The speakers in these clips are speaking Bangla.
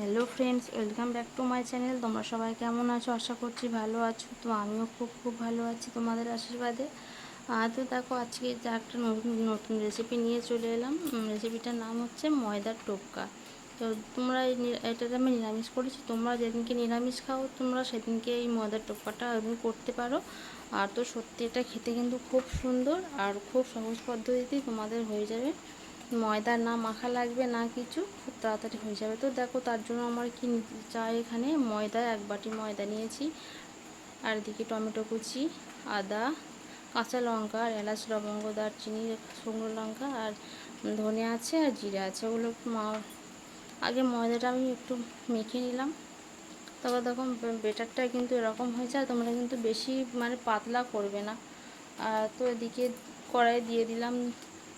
Hello friends, welcome back to my channel. তোমরা সবাই কেমন আছো? আশা করছি ভালো আছো। তো আমিও খুব খুব ভালো আছি তোমাদের আশীর্বাদে। তো দেখো, আজকে যা একটা নতুন নতুন রেসিপি নিয়ে চলে এলাম। রেসিপিটার নাম হচ্ছে ময়দার টোপকা। তো তোমরা এটাতে আমি নিরামিষ করেছি। তোমরা যেদিনকে নিরামিষ খাও, তোমরা সেদিনকে এই ময়দার টোপকাটা এমনি করতে পারো। আর তো সত্যি, এটা খেতে কিন্তু খুব সুন্দর আর খুব সহজ পদ্ধতিতেই তোমাদের হয়ে যাবে। ময়দা না মাখা লাগবে, না কিছু, খুব তাড়াতাড়ি হয়ে যাবে। তো দেখো, তার জন্য আমার কি চাই এখানে, ময়দা, এক বাটি ময়দা নিয়েছি। আর এদিকে টমেটো কুচি, আদা, কাঁচা লঙ্কা, আর এলাচ, লবঙ্গ, দারচিনি, শুকনো লঙ্কা, আর ধনে আছে আর জিরে আছে। ওগুলো মা- আগে ময়দাটা আমি একটু মেখে নিলাম। তবে দেখো, বেটারটা কিন্তু এরকম হয়েছে, আর তোমরা কিন্তু বেশি মানে পাতলা করবে না। আর তো এদিকে কড়াই দিয়ে দিলাম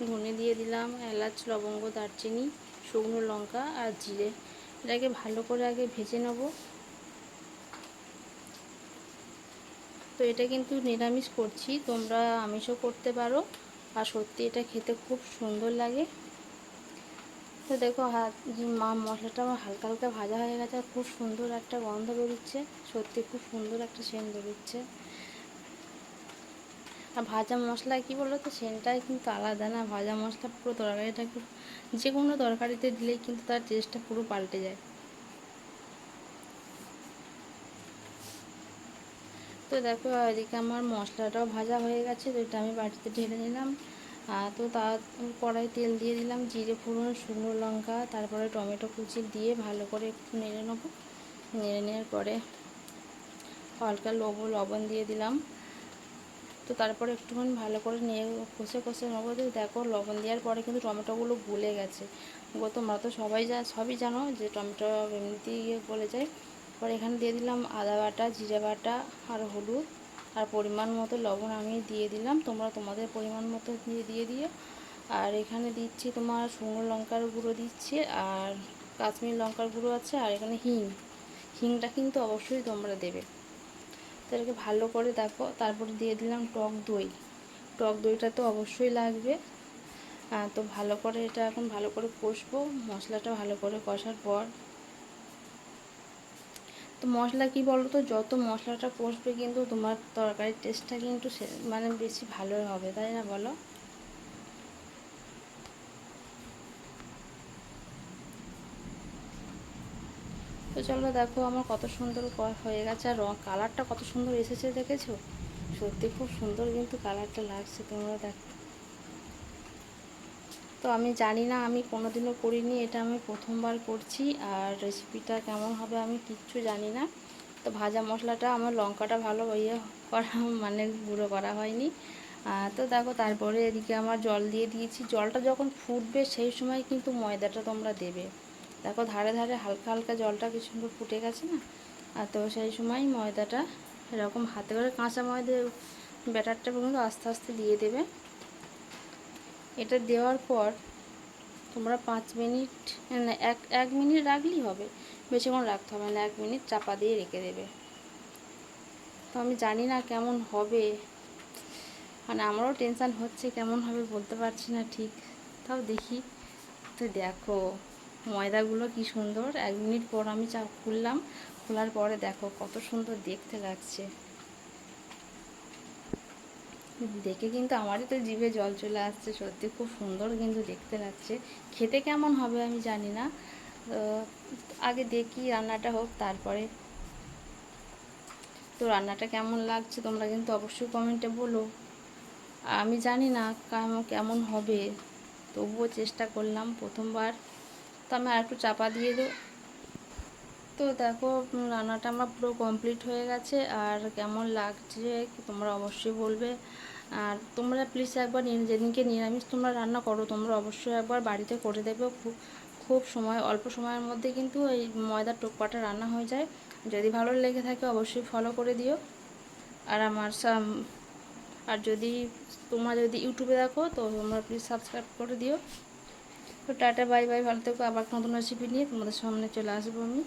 ধনে দিয়ে দিলাম, এলাচ, লবঙ্গ, দারচিনি, শুকনো লঙ্কা আর জিরে। এটাকে ভালো করে আগে ভেজে নেব। তো এটা কিন্তু নিরামিষ করছি, তোমরা আমিষও করতে পারো আর সত্যি এটা খেতে খুব সুন্দর লাগে। তো দেখো, হাত মা মশলাটা আমার হালকা হালকা ভাজা হয়ে গেছে খুব সুন্দর একটা গন্ধ বেরোচ্ছে, সত্যি খুব সুন্দর একটা সেন্ট বেরোচ্ছে। আর ভাজা মশলা কি বলো তো সেন্টটাই কিন্তু আলাদা না। ভাজা মশলা পুরো তরকারিটা একটু যে কোনো তরকারিতে দিলেই কিন্তু তার টেস্টটা পুরো পাল্টে যায়। তো দেখো, এদিকে আমার মশলাটাও ভাজা হয়ে গেছে, তো এটা আমি বাটিতে ঢেলে নিলাম। তো তার কড়াই তেল দিয়ে দিলাম, জিরে, ফোড়ন, শুকনো লঙ্কা, তারপরে টমেটো কুচি দিয়ে ভালো করে একটু নেড়ে নেব। নেড়ে নেওয়ার পরে হালকা লবণ লবণ দিয়ে দিলাম। তো তারপরে একটুখানি ভালো করে নিয়ে কষে কষে নেব। তো দেখো, লবণ দেওয়ার পরে কিন্তু টমেটোগুলো গলে গেছে। তোমরা তো সবাই যা, সবই জানো যে টমেটো এমনিতেই ইয়ে গলে যায়। পরে এখানে দিয়ে দিলাম আদা বাটা, জিরে বাটা আর হলুদ। আর পরিমাণ মতো লবণ আমি দিয়ে দিলাম। তোমরা তোমাদের পরিমাণ মতো দিয়ে দিয়ে আর এখানে দিচ্ছি তোমার শুকনো লঙ্কার গুঁড়ো দিচ্ছি আর কাশ্মীর লঙ্কার গুঁড়ো আছে আর এখানে হিং। হিংটা কিন্তু অবশ্যই তোমরা দেবে। তো এটাকে ভালো করে দেখো, তারপরে দিয়ে দিলাম টক দই। টক দইটা তো অবশ্যই লাগবে। তো ভালো করে এটা এখন ভালো করে কষবো, মশলাটা ভালো করে কষার পর। তো মশলা কি বলো তো যত মশলাটা কষবে কিন্তু তোমার তরকারির টেস্টটা কিন্তু মানে বেশি ভালো হবে, তাই না বলো? তো চলো দেখো আমার কত সুন্দর হয়ে গেছে। আর রং কালারটা কত সুন্দর এসেছে দেখেছ? সত্যি খুব সুন্দর কিন্তু কালারটা লাগছে তোমরা দেখো। তো আমি জানি না, আমি কোনোদিনও করিনি এটা আমি প্রথমবার করছি আর রেসিপিটা কেমন হবে আমি কিচ্ছু জানি না। তো ভাজা মশলাটা, আমার লঙ্কাটা ভালো ইয়ে করা মানে গুঁড়ো করা হয়নি। তো দেখো তারপরে এদিকে আমার জল দিয়ে দিয়েছি। জলটা যখন ফুটবে সেই সময় কিন্তু ময়দাটা তোমরা দেবে। দেখো ধারে ধারে হালকা হালকা জলটা কি সুন্দর ফুটে গেছে না? আর তো সেই সময় ময়দাটা এরকম হাতে করে কাঁচা ময়দা ব্যাটারটা পর্যন্ত আস্তে আস্তে দিয়ে দেবে। এটা দেওয়ার পর তোমরা পাঁচ মিনিট না এক এক মিনিট রাখলেই হবে। বেশিক্ষণ রাখতে হবে না, এক মিনিট চাপা দিয়ে রেখে দেবে। তো আমি জানি না কেমন হবে। মানে আমারও টেনশান হচ্ছে কেমন হবে বলতে পারছি না ঠিক। তাও দেখি, তো দেখো। ময়দাগুলো কি সুন্দর। এক মিনিট পর আমি চা খুললাম। খোলার পরে দেখো কত সুন্দর দেখতে লাগছে। দেখে কিন্তু আমারই তো জিভে জল চলে আসছে। সত্যি খুব সুন্দর কিন্তু দেখতে লাগছে। খেতে কেমন হবে আমি জানি না। আগে দেখি রান্নাটা হোক, তারপরে। তো রান্নাটা কেমন লাগছে তোমরা কিন্তু অবশ্যই কমেন্টে বলো। আমি জানি না কেমন হবে। তবুও চেষ্টা করলাম প্রথমবার। তো আমি আর একটু চাপা দিয়ে দেবো তো দেখো রান্নাটা আমার পুরো কমপ্লিট হয়ে গেছে। আর কেমন লাগছে তোমরা অবশ্যই বলবে। আর তোমরা প্লিজ একবার যেদিনকে নিরামিষ তোমরা রান্না করো, তোমরা অবশ্যই একবার বাড়িতে করে দেবে খুব খুব সময়, অল্প সময়ের মধ্যে কিন্তু এই ময়দার টোপাটা রান্না হয়ে যায়। যদি ভালো লেগে থাকে অবশ্যই ফলো করে দিও। আর আমার আর যদি তোমরা যদি ইউটিউবে দেখো, তো তোমরা প্লিজ সাবস্ক্রাইব করে দিও। তো টাটা, বাই বাই, ভালো থেকো। আবার নতুন রেসিপি নিয়ে তোমাদের সামনে চলে আসব আমি।